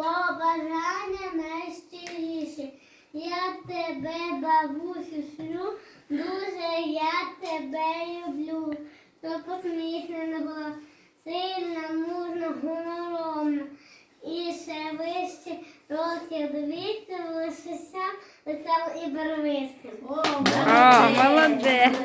побажання найщиріше, Я тебе, бабусю, шлю, дуже я тебе люблю. то посміхнена було сильна, мужна, гоноромна. І ще вище років дивіться, лишися весело і барвистим. О, молодець!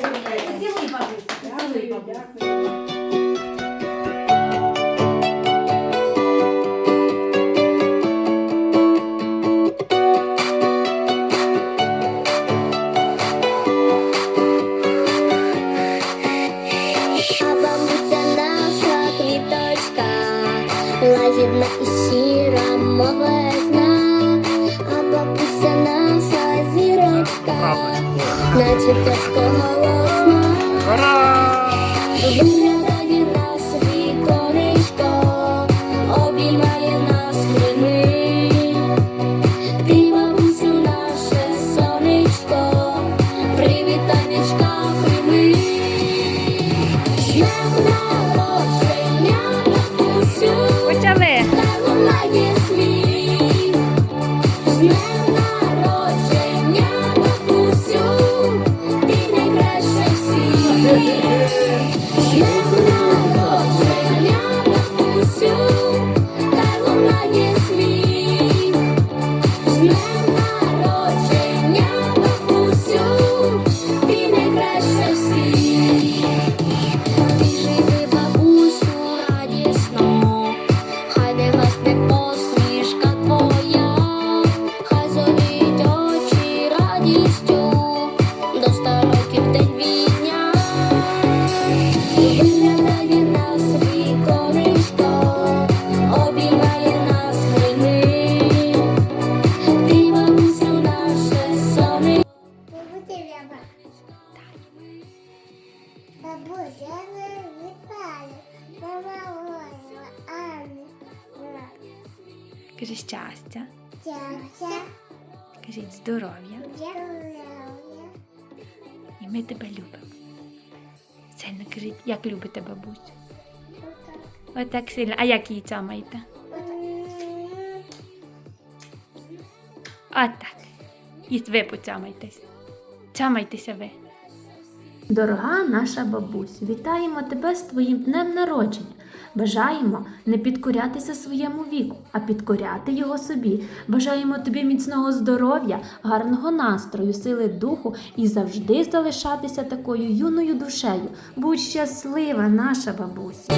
してこの всіх. не днем Бабуся, я вітаю. Мама Аня. Кажи щастя. Тятя, Кажіть здоров'я. здоров'я. І ми тебе любимо. Сильно кажіть, як любите бабусю. Отак сильно. А як її цямаєте? Отак. І ви поцямайтесь. Цямайтеся ви. Дорога наша бабусю, вітаємо тебе з твоїм днем народження. Бажаємо не підкорятися своєму віку, а підкоряти його собі. Бажаємо тобі міцного здоров'я, гарного настрою, сили духу і завжди залишатися такою юною душею. Будь щаслива, наша бабуся.